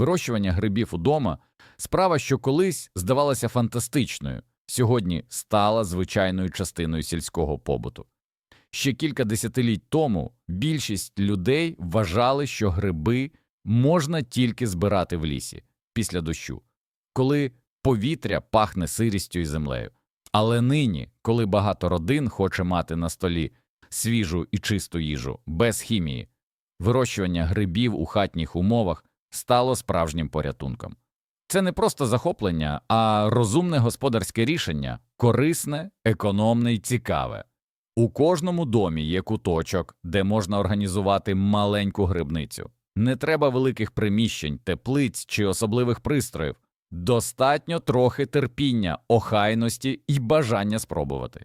Вирощування грибів удома справа, що колись здавалася фантастичною, сьогодні стала звичайною частиною сільського побуту. Ще кілька десятиліть тому більшість людей вважали, що гриби можна тільки збирати в лісі після дощу, коли повітря пахне сирістю і землею. Але нині, коли багато родин хоче мати на столі свіжу і чисту їжу без хімії, вирощування грибів у хатніх умовах стало справжнім порятунком. Це не просто захоплення, а розумне господарське рішення, корисне, економне і цікаве. У кожному домі є куточок, де можна організувати маленьку грибницю. Не треба великих приміщень, теплиць чи особливих пристроїв. Достатньо трохи терпіння, охайності і бажання спробувати.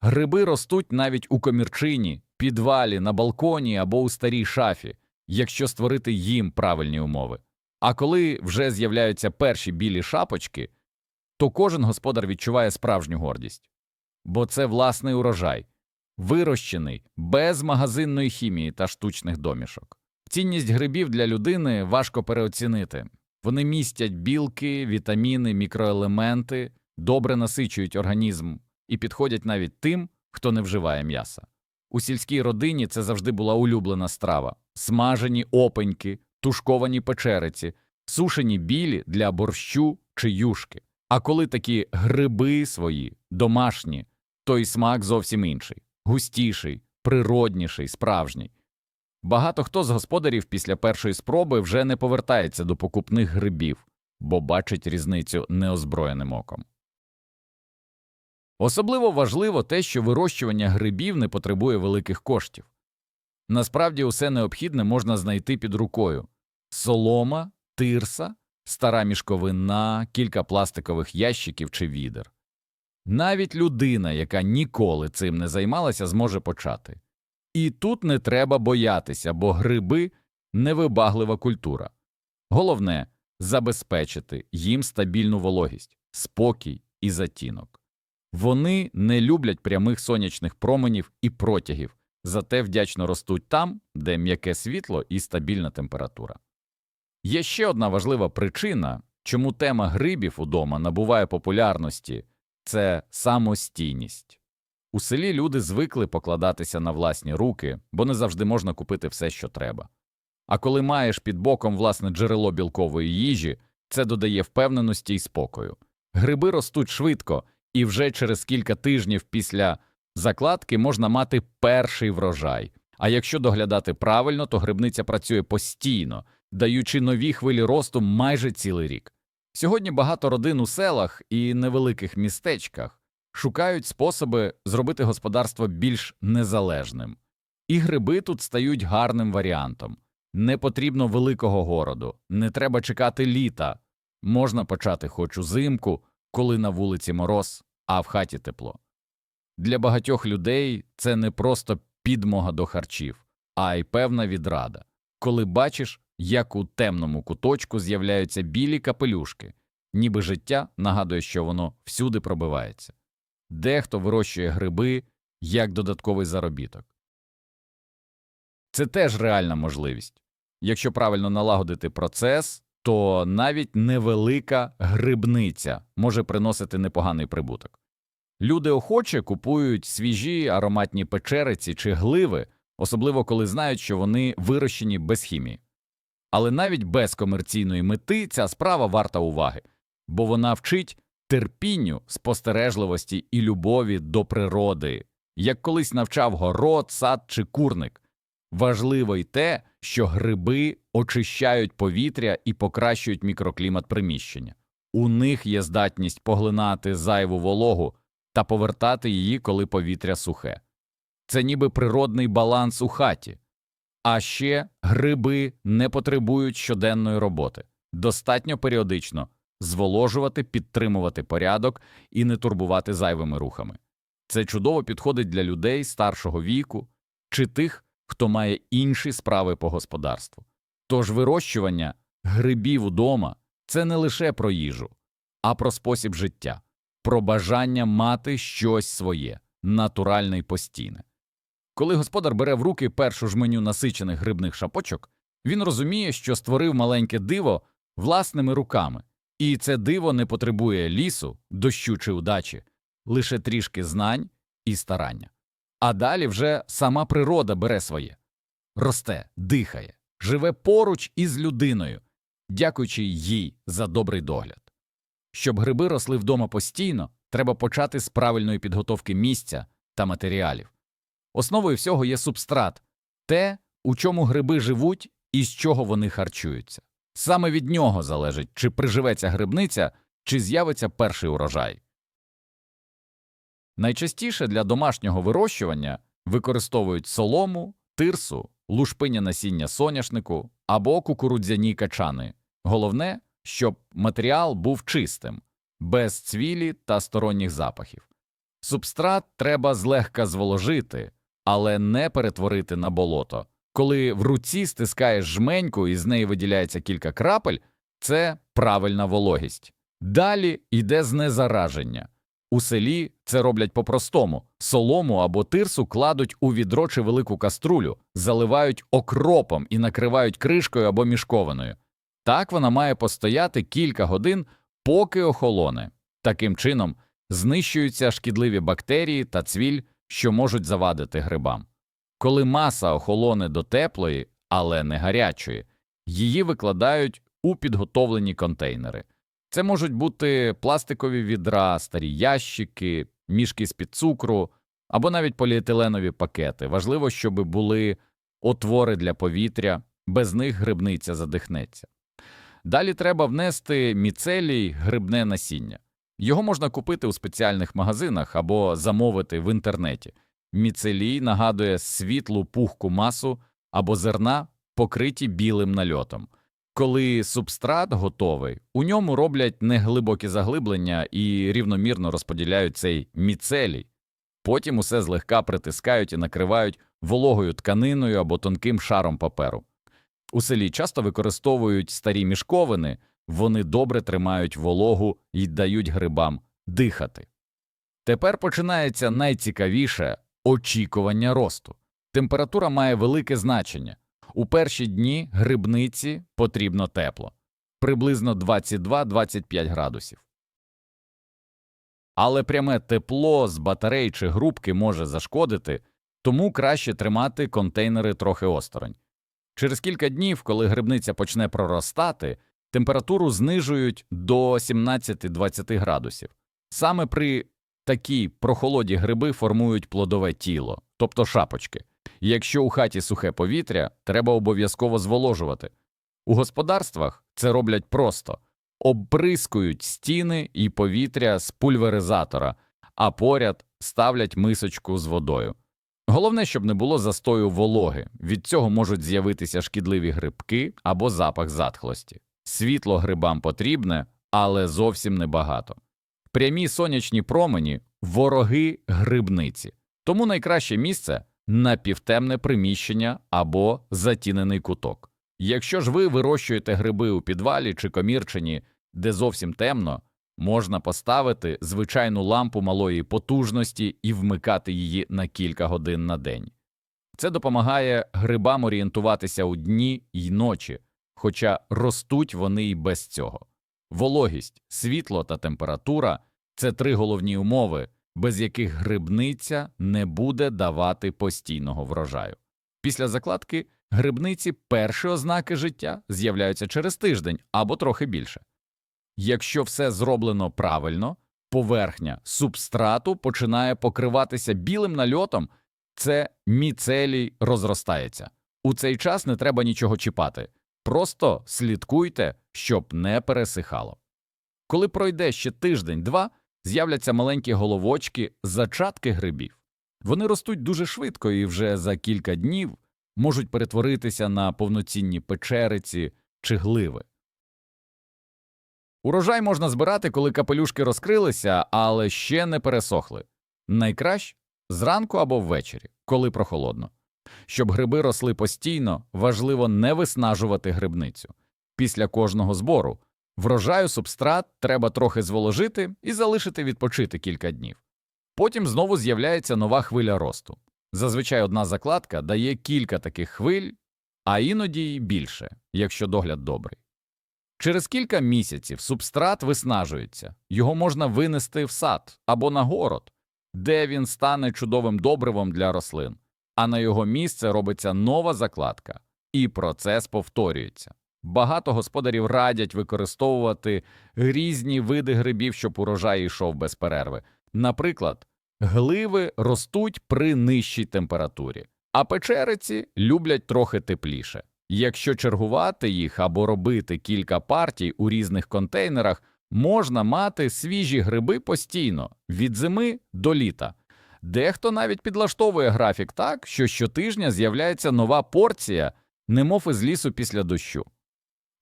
Гриби ростуть навіть у комірчині, підвалі, на балконі або у старій шафі, якщо створити їм правильні умови. А коли вже з'являються перші білі шапочки, то кожен господар відчуває справжню гордість. Бо це власний урожай, вирощений без магазинної хімії та штучних домішок. Цінність грибів для людини важко переоцінити. Вони містять білки, вітаміни, мікроелементи, добре насичують організм і підходять навіть тим, хто не вживає м'яса. У сільській родині це завжди була улюблена страва: смажені опеньки, тушковані печериці, сушені білі для борщу чи юшки. А коли такі гриби свої, домашні, то й смак зовсім інший, густіший, природніший, справжній. Багато хто з господарів після першої спроби вже не повертається до покупних грибів, бо бачить різницю неозброєним оком. Особливо важливо те, що вирощування грибів не потребує великих коштів. Насправді усе необхідне можна знайти під рукою солома, тирса, стара мішковина, кілька пластикових ящиків чи відер. Навіть людина, яка ніколи цим не займалася, зможе почати. І тут не треба боятися, бо гриби невибаглива культура. Головне забезпечити їм стабільну вологість, спокій і затінок. Вони не люблять прямих сонячних променів і протягів, зате вдячно ростуть там, де м'яке світло і стабільна температура. Є ще одна важлива причина, чому тема грибів удома набуває популярності це самостійність. У селі люди звикли покладатися на власні руки, бо не завжди можна купити все, що треба. А коли маєш під боком власне джерело білкової їжі, це додає впевненості і спокою. Гриби ростуть швидко, і вже через кілька тижнів після закладки можна мати перший врожай. А якщо доглядати правильно, то грибниця працює постійно, даючи нові хвилі росту майже цілий рік. Сьогодні багато родин у селах і невеликих містечках шукають способи зробити господарство більш незалежним. І гриби тут стають гарним варіантом. Не потрібно великого городу, не треба чекати літа. Можна почати хоч узимку, коли на вулиці мороз, а в хаті тепло. Для багатьох людей це не просто підмога до харчів, а й певна відрада, коли бачиш, як у темному куточку з'являються білі капелюшки, ніби життя нагадує, що воно всюди пробивається. Дехто вирощує гриби як додатковий заробіток. Це теж реальна можливість. Якщо правильно налагодити процес, то навіть невелика грибниця може приносити непоганий прибуток. Люди охоче купують свіжі ароматні печериці чи гливи, особливо коли знають, що вони вирощені без хімії. Але навіть без комерційної мети ця справа варта уваги, бо вона вчить терпінню, спостережливості і любові до природи, як колись навчав город, сад чи курник. Важливо й те, що гриби очищають повітря і покращують мікроклімат приміщення. У них є здатність поглинати зайву вологу та повертати її, коли повітря сухе. Це ніби природний баланс у хаті. А ще гриби не потребують щоденної роботи, достатньо періодично зволожувати, підтримувати порядок і не турбувати зайвими рухами. Це чудово підходить для людей старшого віку чи тих, хто має інші справи по господарству. Тож вирощування грибів удома це не лише про їжу, а про спосіб життя, про бажання мати щось своє, натуральне й постійне. Коли господар бере в руки першу жменю насичених грибних шапочок, Він розуміє, що створив маленьке диво власними руками, і це диво не потребує лісу, дощу чи удачі, лише трішки знань і старання. А далі вже сама природа бере своє росте, дихає, живе поруч із людиною, дякуючи їй за добрий догляд. Щоб гриби росли вдома постійно, треба почати з правильної підготовки місця та матеріалів. Основою всього є субстрат те, у чому гриби живуть і з чого вони харчуються. Саме від нього залежить, чи приживеться грибниця, чи з'явиться перший урожай. Найчастіше для домашнього вирощування використовують солому, тирсу, лушпиня насіння соняшнику або кукурудзяні качани. Головне, щоб матеріал був чистим, без цвілі та сторонніх запахів. Субстрат треба злегка зволожити, але не перетворити на болото. Коли в руці стискаєш жменьку і з неї виділяється кілька крапель, це правильна вологість. Далі йде знезараження. У селі це роблять по-простому солому або тирсу кладуть у відро чи велику каструлю, заливають окропом і накривають кришкою або мішкованою. Так вона має постояти кілька годин, поки охолоне. Таким чином знищуються шкідливі бактерії та цвіль, що можуть завадити грибам. Коли маса охолоне до теплої, але не гарячої, її викладають у підготовлені контейнери. Це можуть бути пластикові відра, старі ящики, мішки з-під цукру або навіть поліетиленові пакети. Важливо, щоб були отвори для повітря, без них грибниця задихнеться. Далі треба внести міцелій грибне насіння. Його можна купити у спеціальних магазинах або замовити в інтернеті. Міцелій нагадує світлу пухку масу або зерна, покриті білим нальотом. Коли субстрат готовий, у ньому роблять неглибокі заглиблення і рівномірно розподіляють цей міцелій. Потім усе злегка притискають і накривають вологою тканиною або тонким шаром паперу. У селі часто використовують старі мішковини, вони добре тримають вологу і дають грибам дихати. Тепер починається найцікавіше очікування росту. Температура має велике значення. У перші дні грибниці потрібно тепло приблизно 22-25 градусів. Але пряме тепло з батарей чи грубки може зашкодити, тому краще тримати контейнери трохи осторонь. Через кілька днів, коли грибниця почне проростати, температуру знижують до 17-20 градусів. Саме при такій прохолоді гриби формують плодове тіло, тобто шапочки. І якщо у хаті сухе повітря, треба обов'язково зволожувати. У господарствах це роблять просто обприскують стіни і повітря з пульверизатора, а поряд ставлять мисочку з водою. Головне, щоб не було застою вологи, від цього можуть з'явитися шкідливі грибки або запах затхлості. Світло грибам потрібне, але зовсім небагато. Прямі сонячні промені вороги грибниці, тому найкраще місце напівтемне приміщення або затінений куток. Якщо ж ви вирощуєте гриби у підвалі чи комірчині, де зовсім темно, можна поставити звичайну лампу малої потужності і вмикати її на кілька годин на день. Це допомагає грибам орієнтуватися у дні й ночі, хоча ростуть вони й без цього. Вологість, світло та температура це три головні умови, без яких грибниця не буде давати постійного врожаю. Після закладки грибниці перші ознаки життя з'являються через тиждень або трохи більше. Якщо все зроблено правильно, поверхня субстрату починає покриватися білим нальотом, це міцелій розростається. У цей час не треба нічого чіпати, просто слідкуйте, щоб не пересихало. Коли пройде ще тиждень-два, з'являться маленькі головочки, зачатки грибів. Вони ростуть дуже швидко і вже за кілька днів можуть перетворитися на повноцінні печериці чи гливи. Урожай можна збирати, коли капелюшки розкрилися, але ще не пересохли. Найкраще зранку або ввечері, коли прохолодно. Щоб гриби росли постійно, важливо не виснажувати грибницю. Після кожного збору врожаю субстрат треба трохи зволожити і залишити відпочити кілька днів. Потім знову з'являється нова хвиля росту. Зазвичай одна закладка дає кілька таких хвиль, а іноді й більше, якщо догляд добрий. Через кілька місяців субстрат виснажується, його можна винести в сад або на город, де він стане чудовим добривом для рослин, а на його місце робиться нова закладка, і процес повторюється. Багато господарів радять використовувати різні види грибів, щоб урожай йшов без перерви. Наприклад, гливи ростуть при нижчій температурі, а печериці люблять трохи тепліше. Якщо чергувати їх або робити кілька партій у різних контейнерах, можна мати свіжі гриби постійно від зими до літа. Дехто навіть підлаштовує графік так, що щотижня з'являється нова порція, немов із лісу після дощу.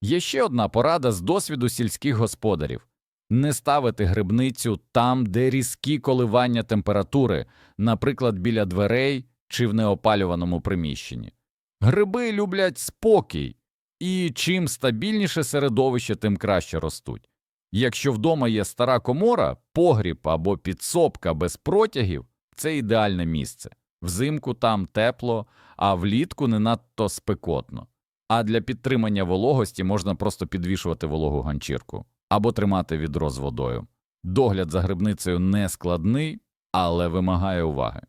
Є ще одна порада з досвіду сільських господарів не ставити грибницю там, де різкі коливання температури, наприклад, біля дверей чи в неопалюваному приміщенні. Гриби люблять спокій, і чим стабільніше середовище, тим краще ростуть. Якщо вдома є стара комора, погріб або підсобка без протягів це ідеальне місце. Взимку там тепло, а влітку не надто спекотно. А для підтримання вологості можна просто підвішувати вологу ганчірку або тримати відро з водою. Догляд за грибницею не складний, але вимагає уваги.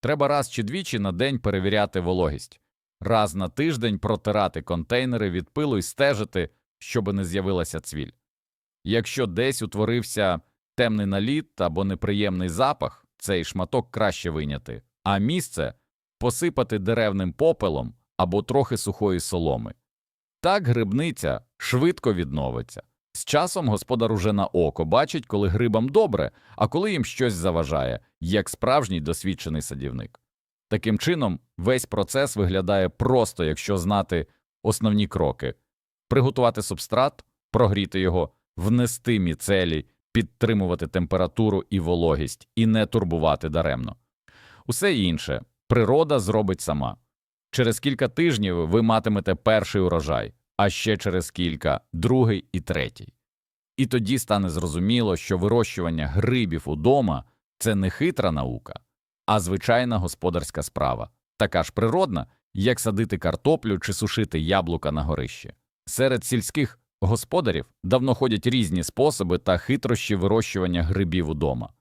Треба раз чи двічі на день перевіряти вологість, раз на тиждень протирати контейнери від пилу і стежити, щоб не з'явилася цвіль. Якщо десь утворився темний наліт або неприємний запах, цей шматок краще виняти, а місце посипати деревним попелом або трохи сухої соломи. Так грибниця швидко відновиться. З часом господар уже на око бачить, коли грибам добре, а коли їм щось заважає, як справжній досвідчений садівник. Таким чином, весь процес виглядає просто, якщо знати основні кроки приготувати субстрат, прогріти його, внести міцелій, підтримувати температуру і вологість і не турбувати даремно. Усе інше природа зробить сама. Через кілька тижнів ви матимете перший урожай, а ще через кілька другий і третій. І тоді стане зрозуміло, що вирощування грибів удома це не хитра наука, а звичайна господарська справа, така ж природна, як садити картоплю чи сушити яблука на горищі. Серед сільських господарів давно ходять різні способи та хитрощі вирощування грибів удома.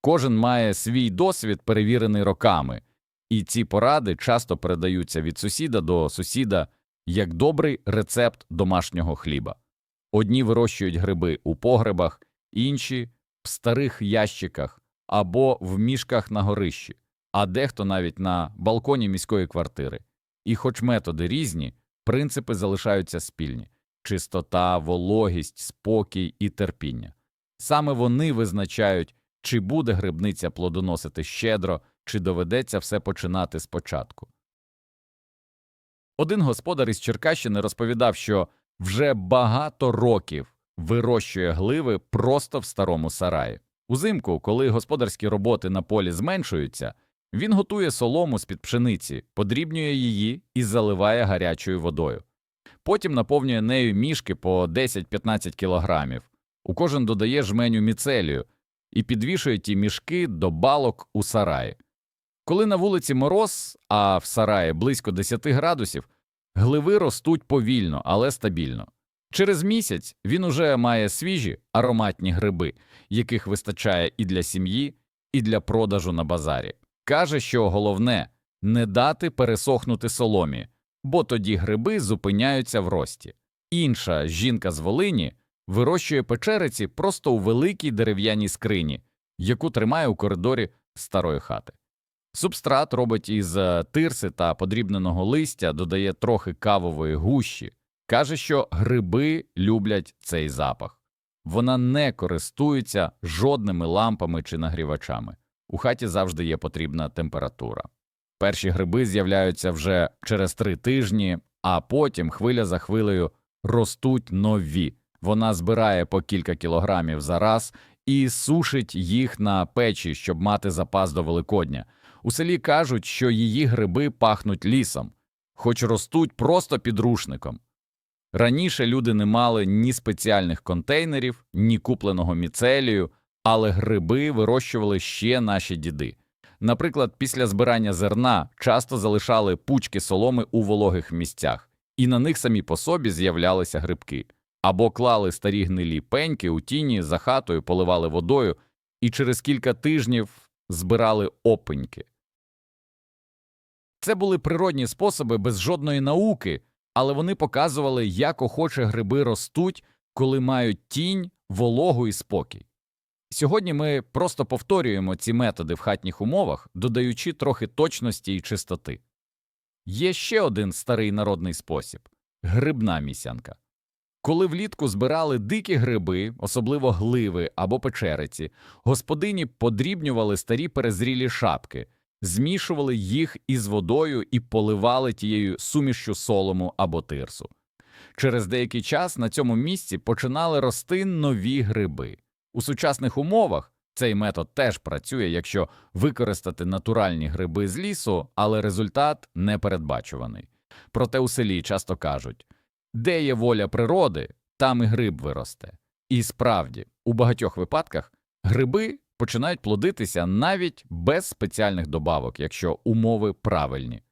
Кожен має свій досвід, перевірений роками, і ці поради часто передаються від сусіда до сусіда як добрий рецепт домашнього хліба. Одні вирощують гриби у погребах, інші в старих ящиках або в мішках на горищі, а дехто навіть на балконі міської квартири. І, хоч методи різні, принципи залишаються спільні чистота, вологість, спокій і терпіння. Саме вони визначають, чи буде грибниця плодоносити щедро, чи доведеться все починати спочатку. Один господар із Черкащини розповідав, що вже багато років вирощує гливи просто в старому сараї. Узимку, коли господарські роботи на полі зменшуються, він готує солому з-під пшениці, подрібнює її і заливає гарячою водою. Потім наповнює нею мішки по 10-15 кілограмів. У кожен додає жменю міцелію і підвішує ті мішки до балок у сараї. Коли на вулиці мороз, а в сараї близько 10 градусів, гливи ростуть повільно, але стабільно. Через місяць він уже має свіжі ароматні гриби, яких вистачає і для сім'ї, і для продажу на базарі. Каже, що головне не дати пересохнути соломі, бо тоді гриби зупиняються в рості. Інша жінка з Волині вирощує печериці просто у великій дерев'яній скрині, яку тримає у коридорі старої хати. Субстрат робить із е, тирси та подрібненого листя, додає трохи кавової гущі, каже, що гриби люблять цей запах. Вона не користується жодними лампами чи нагрівачами. У хаті завжди є потрібна температура. Перші гриби з'являються вже через три тижні, а потім хвиля за хвилею ростуть нові. Вона збирає по кілька кілограмів за раз і сушить їх на печі, щоб мати запас до Великодня. У селі кажуть, що її гриби пахнуть лісом, хоч ростуть просто під рушником. Раніше люди не мали ні спеціальних контейнерів, ні купленого міцелію, але гриби вирощували ще наші діди. Наприклад, після збирання зерна часто залишали пучки соломи у вологих місцях, і на них самі по собі з'являлися грибки, або клали старі гнилі пеньки у тіні за хатою, поливали водою, і через кілька тижнів збирали опеньки. Це були природні способи без жодної науки, але вони показували, як охоче гриби ростуть, коли мають тінь, вологу і спокій. Сьогодні ми просто повторюємо ці методи в хатніх умовах, додаючи трохи точності і чистоти. Є ще один старий народний спосіб грибна місянка. Коли влітку збирали дикі гриби, особливо гливи або печериці, господині подрібнювали старі перезрілі шапки, змішували їх із водою і поливали тією сумішчю солому або тирсу. Через деякий час на цьому місці починали рости нові гриби. У сучасних умовах цей метод теж працює, якщо використати натуральні гриби з лісу, але результат непередбачуваний. Проте у селі часто кажуть де є воля природи, там і гриб виросте. І справді, у багатьох випадках гриби починають плодитися навіть без спеціальних добавок, якщо умови правильні.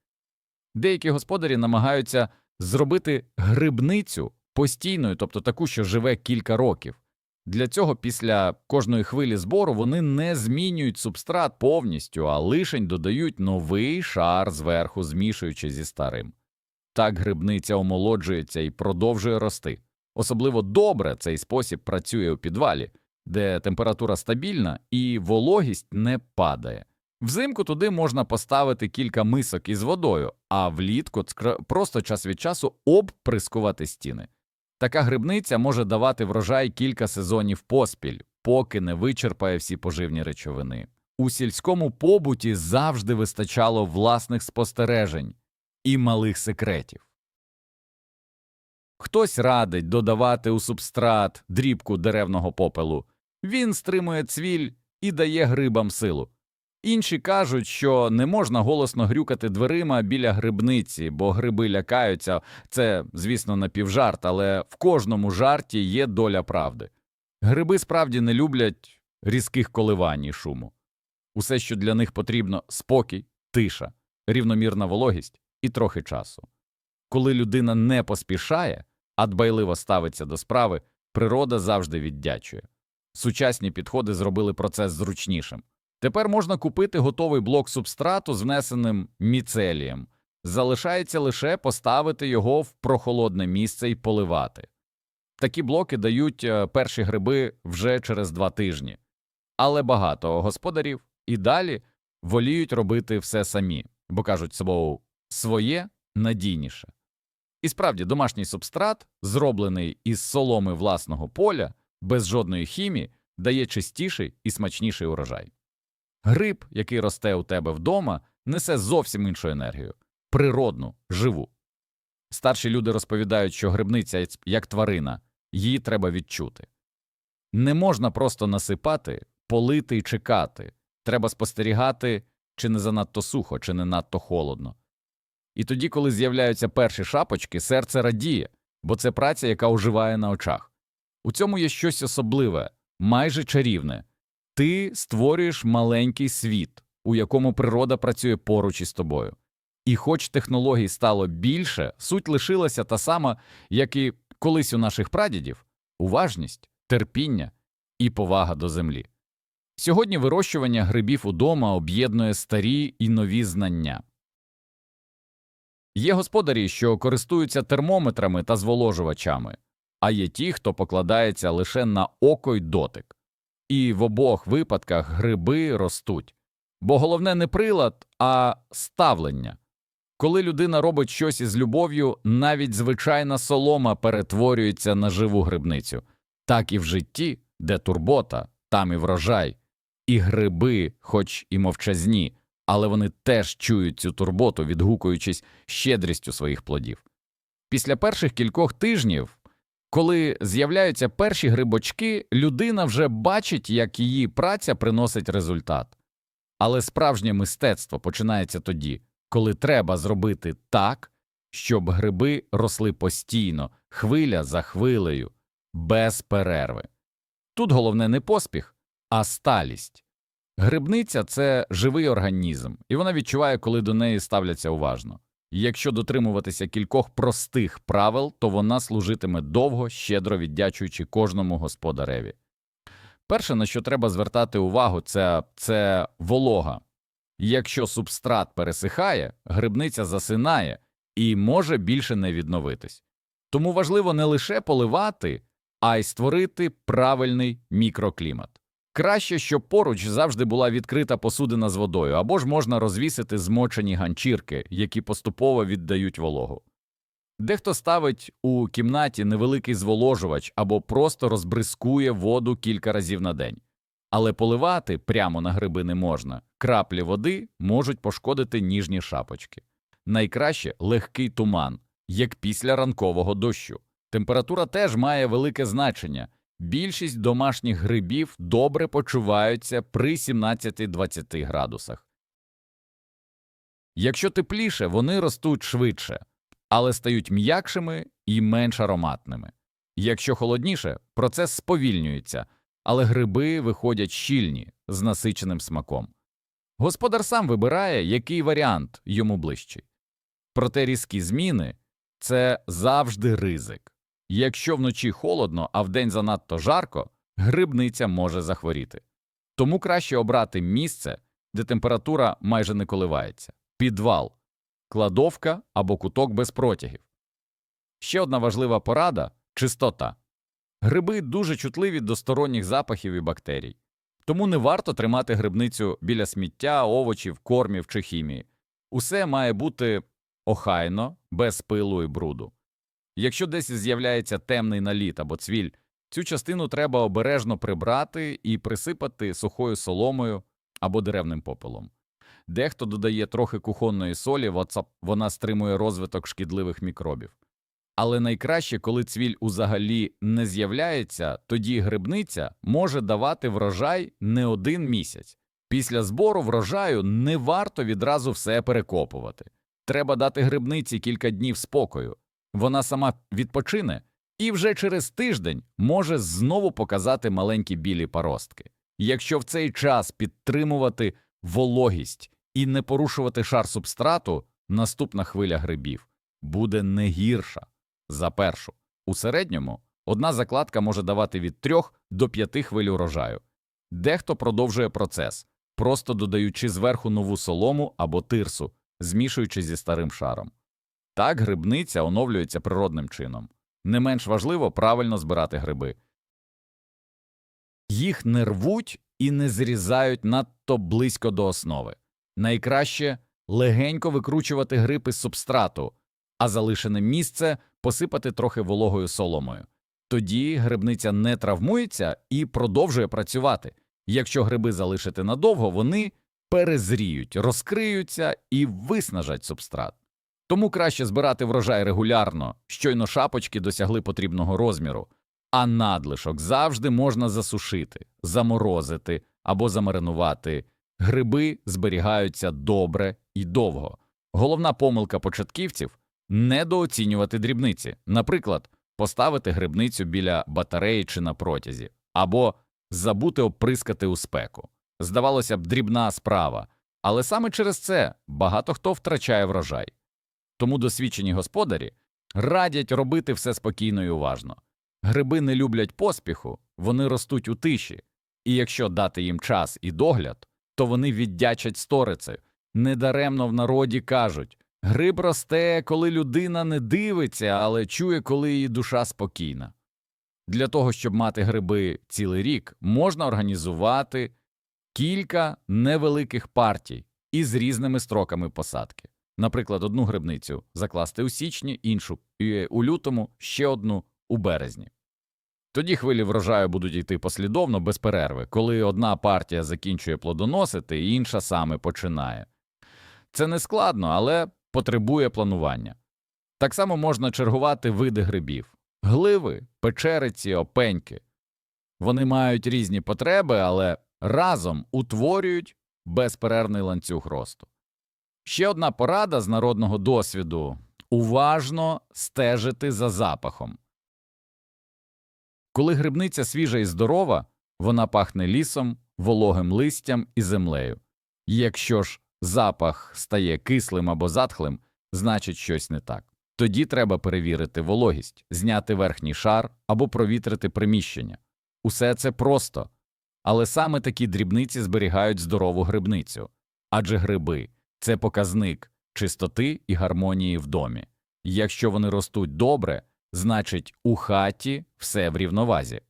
Деякі господарі намагаються зробити грибницю постійною, тобто таку, що живе кілька років. Для цього після кожної хвилі збору вони не змінюють субстрат повністю, а лишень додають новий шар зверху, змішуючи зі старим. Так грибниця омолоджується і продовжує рости. Особливо добре цей спосіб працює у підвалі, де температура стабільна і вологість не падає. Взимку туди можна поставити кілька мисок із водою, а влітку просто час від часу обприскувати стіни. Така грибниця може давати врожай кілька сезонів поспіль, поки не вичерпає всі поживні речовини. У сільському побуті завжди вистачало власних спостережень і малих секретів. Хтось радить додавати у субстрат дрібку деревного попелу, він стримує цвіль і дає грибам силу. Інші кажуть, що не можна голосно грюкати дверима біля грибниці, бо гриби лякаються. Це, звісно, напівжарт, але в кожному жарті є доля правди. Гриби справді не люблять різких коливань і шуму. Усе, що для них потрібно спокій, тиша, рівномірна вологість і трохи часу. Коли людина не поспішає, а дбайливо ставиться до справи, природа завжди віддячує. Сучасні підходи зробили процес зручнішим. Тепер можна купити готовий блок субстрату з внесеним міцелієм. Залишається лише поставити його в прохолодне місце і поливати. Такі блоки дають е, перші гриби вже через два тижні. Але багато господарів і далі воліють робити все самі, бо кажуть собою своє надійніше. І справді, домашній субстрат, зроблений із соломи власного поля, без жодної хімії, дає чистіший і смачніший урожай. Гриб, який росте у тебе вдома, несе зовсім іншу енергію природну, живу. Старші люди розповідають, що грибниця як тварина, її треба відчути. Не можна просто насипати, полити і чекати. Треба спостерігати, чи не занадто сухо, чи не надто холодно. І тоді, коли з'являються перші шапочки, серце радіє, бо це праця, яка оживає на очах. У цьому є щось особливе, майже чарівне. Ти створюєш маленький світ, у якому природа працює поруч із тобою. І хоч технологій стало більше, суть лишилася та сама, як і колись у наших прадідів уважність, терпіння і повага до землі. Сьогодні вирощування грибів удома об'єднує старі і нові знання. Є господарі, що користуються термометрами та зволожувачами, а є ті, хто покладається лише на око й дотик. І в обох випадках гриби ростуть. Бо головне не прилад, а ставлення. Коли людина робить щось із любов'ю, навіть звичайна солома перетворюється на живу грибницю. Так і в житті, де турбота, там і врожай. І гриби, хоч і мовчазні, але вони теж чують цю турботу, відгукуючись щедрістю своїх плодів. Після перших кількох тижнів, коли з'являються перші грибочки, людина вже бачить, як її праця приносить результат. Але справжнє мистецтво починається тоді, коли треба зробити так, щоб гриби росли постійно, хвиля за хвилею, без перерви. Тут головне не поспіх, а сталість. Грибниця це живий організм, і вона відчуває, коли до неї ставляться уважно. Якщо дотримуватися кількох простих правил, то вона служитиме довго, щедро віддячуючи кожному господареві. Перше, на що треба звертати увагу, це, це волога. Якщо субстрат пересихає, грибниця засинає і може більше не відновитись. Тому важливо не лише поливати, а й створити правильний мікроклімат. Краще, щоб поруч завжди була відкрита посудина з водою, або ж можна розвісити змочені ганчірки, які поступово віддають вологу. Дехто ставить у кімнаті невеликий зволожувач або просто розбризкує воду кілька разів на день. Але поливати прямо на гриби не можна. Краплі води можуть пошкодити ніжні шапочки. Найкраще легкий туман, як після ранкового дощу. Температура теж має велике значення. Більшість домашніх грибів добре почуваються при 17-20 градусах. Якщо тепліше, вони ростуть швидше, але стають м'якшими і менш ароматними. Якщо холодніше, процес сповільнюється, але гриби виходять щільні, з насиченим смаком. Господар сам вибирає, який варіант йому ближчий. Проте різкі зміни – це завжди ризик. Якщо вночі холодно, а вдень занадто жарко, грибниця може захворіти. Тому краще обрати місце, де температура майже не коливається підвал, кладовка або куток без протягів. Ще одна важлива порада чистота. Гриби дуже чутливі до сторонніх запахів і бактерій, тому не варто тримати грибницю біля сміття, овочів, кормів чи хімії. Усе має бути охайно, без пилу і бруду. Якщо десь з'являється темний наліт або цвіль, цю частину треба обережно прибрати і присипати сухою соломою або деревним попелом. Дехто додає трохи кухонної солі, вона стримує розвиток шкідливих мікробів. Але найкраще, коли цвіль узагалі не з'являється, тоді грибниця може давати врожай не один місяць. Після збору врожаю не варто відразу все перекопувати. Треба дати грибниці кілька днів спокою. Вона сама відпочине і вже через тиждень може знову показати маленькі білі паростки. Якщо в цей час підтримувати вологість і не порушувати шар субстрату, наступна хвиля грибів буде не гірша за першу. У середньому одна закладка може давати від 3 до 5 хвиль урожаю. Дехто продовжує процес, просто додаючи зверху нову солому або тирсу, змішуючи зі старим шаром. Так грибниця оновлюється природним чином. Не менш важливо правильно збирати гриби. Їх не рвуть і не зрізають надто близько до основи. Найкраще легенько викручувати гриб із субстрату, а залишене місце посипати трохи вологою соломою. Тоді грибниця не травмується і продовжує працювати. Якщо гриби залишити надовго, вони перезріють, розкриються і виснажать субстрат. Тому краще збирати врожай регулярно, щойно шапочки досягли потрібного розміру, а надлишок завжди можна засушити, заморозити або замаринувати. Гриби зберігаються добре і довго. Головна помилка початківців недооцінювати дрібниці, наприклад, поставити грибницю біля батареї чи на протязі, або забути оприскати у спеку. Здавалося б, дрібна справа, але саме через це багато хто втрачає врожай. Тому досвідчені господарі радять робити все спокійно і уважно. Гриби не люблять поспіху, вони ростуть у тиші, і якщо дати їм час і догляд, то вони віддячать сториці. Недаремно в народі кажуть гриб росте, коли людина не дивиться, але чує, коли її душа спокійна. Для того, щоб мати гриби цілий рік, можна організувати кілька невеликих партій із різними строками посадки. Наприклад, одну грибницю закласти у січні, іншу і у лютому, ще одну у березні. Тоді хвилі врожаю будуть йти послідовно без перерви, коли одна партія закінчує плодоносити, інша саме починає. Це не складно, але потребує планування. Так само можна чергувати види грибів гливи, печериці, опеньки. Вони мають різні потреби, але разом утворюють безперервний ланцюг росту. Ще одна порада з народного досвіду уважно стежити за запахом. Коли грибниця свіжа і здорова, вона пахне лісом, вологим листям і землею. Якщо ж запах стає кислим або затхлим, значить щось не так. Тоді треба перевірити вологість, зняти верхній шар або провітрити приміщення. Усе це просто. Але саме такі дрібниці зберігають здорову грибницю. Адже гриби це показник чистоти і гармонії в домі. Якщо вони ростуть добре, значить у хаті все в рівновазі.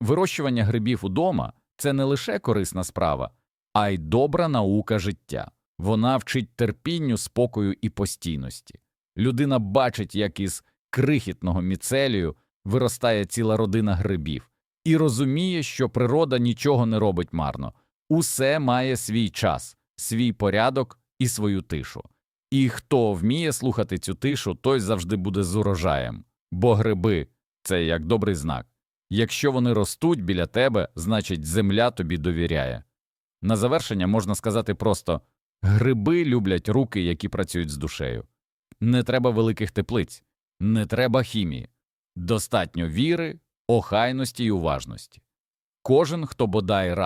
Вирощування грибів удома це не лише корисна справа, а й добра наука життя. Вона вчить терпінню, спокою і постійності. Людина бачить, як із крихітного міцелію виростає ціла родина грибів, і розуміє, що природа нічого не робить марно. Усе має свій час, свій порядок і свою тишу. І хто вміє слухати цю тишу, той завжди буде з урожаєм. Бо гриби це як добрий знак. Якщо вони ростуть біля тебе, значить земля тобі довіряє. На завершення можна сказати просто гриби люблять руки, які працюють з душею. Не треба великих теплиць, не треба хімії. Достатньо віри, охайності і уважності. Кожен, хто бодай раз